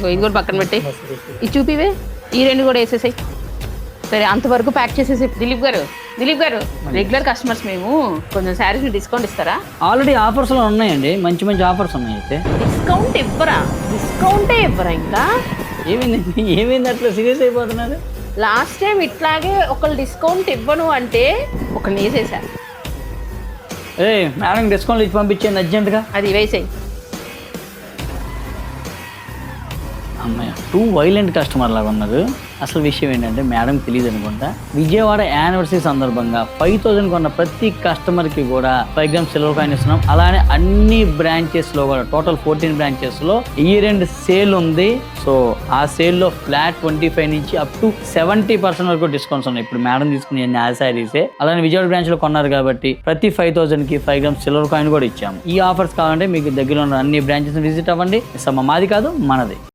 ఇది కూడా పక్కన పెట్టి ఇది చూపివే? ఈ రెండు కూడా వేసేసాయి. సరే అంతవరకు ప్యాక్ చేసేసి దిలీప్ గారు దిలీప్ గారు రెగ్యులర్ కస్టమర్స్ మేము. కొంచెం శారీస్ డిస్కౌంట్ ఇస్తారా? ఆల్రెడీ ఆఫర్స్లో ఉన్నాయండి. మంచి మంచి ఆఫర్స్ ఉన్నాయి అయితే డిస్కౌంట్ ఇవ్వరా? డిస్కౌంటే ఇవ్వరా ఇంకా? ఏమైంది? ఏమైంది అట్లా సీరియస్ అయిపోతున్నారు? లాస్ట్ టైం ఇట్లాగే ఒకళ్ళు డిస్కౌంట్ ఇవ్వను అంటే ఒకళ్ళు వేసేసారు ఏ మేడం డిస్కౌంట్ ఇచ్చి పంపించేయండి అర్జెంట్గా. అది వేసేయి. అమ్మాయి. టూ వైలెంట్ కస్టమర్ లాగా ఉన్నారు అసలు విషయం ఏంటంటే మేడం తెలియదు అనుకుంటా. విజయవాడ యానివర్సరీ సందర్భంగా ఫైవ్ థౌసండ్ కొన్న ప్రతి కస్టమర్కి కూడా ఫైవ్ గ్రామ్స్ సిల్వర్ కాయిన్ ఇస్తున్నాం. అలానే అన్ని బ్రాంచెస్లో కూడా టోటల్ ఫోర్టీన్ బ్రాంచెస్లో ఇయర్ ఎండ్ సేల్ ఉంది. సో ఆ సేల్లో ఫ్లాట్ ట్వంటీ ఫైవ్ నుంచి అప్ టు సెవెంటీ పర్సెంట్ వరకు డిస్కౌంట్స్ ఉన్నాయి. ఇప్పుడు మేడం తీసుకునే ఆ శారీసే. అలానే విజయవాడ బ్రాంచ్లో కొన్నారు కాబట్టి ప్రతి ఫైవ్ థౌసండ్కి ఫైవ్ గ్రామ్స్ సిల్వర్ కాయిన్ కూడా ఇచ్చాము. ఈ ఆఫర్స్ కావాలంటే మీకు దగ్గర ఉన్న అన్ని బ్రాంచెస్ విజిట్ అవ్వండి. సో మాది కాదు మనది.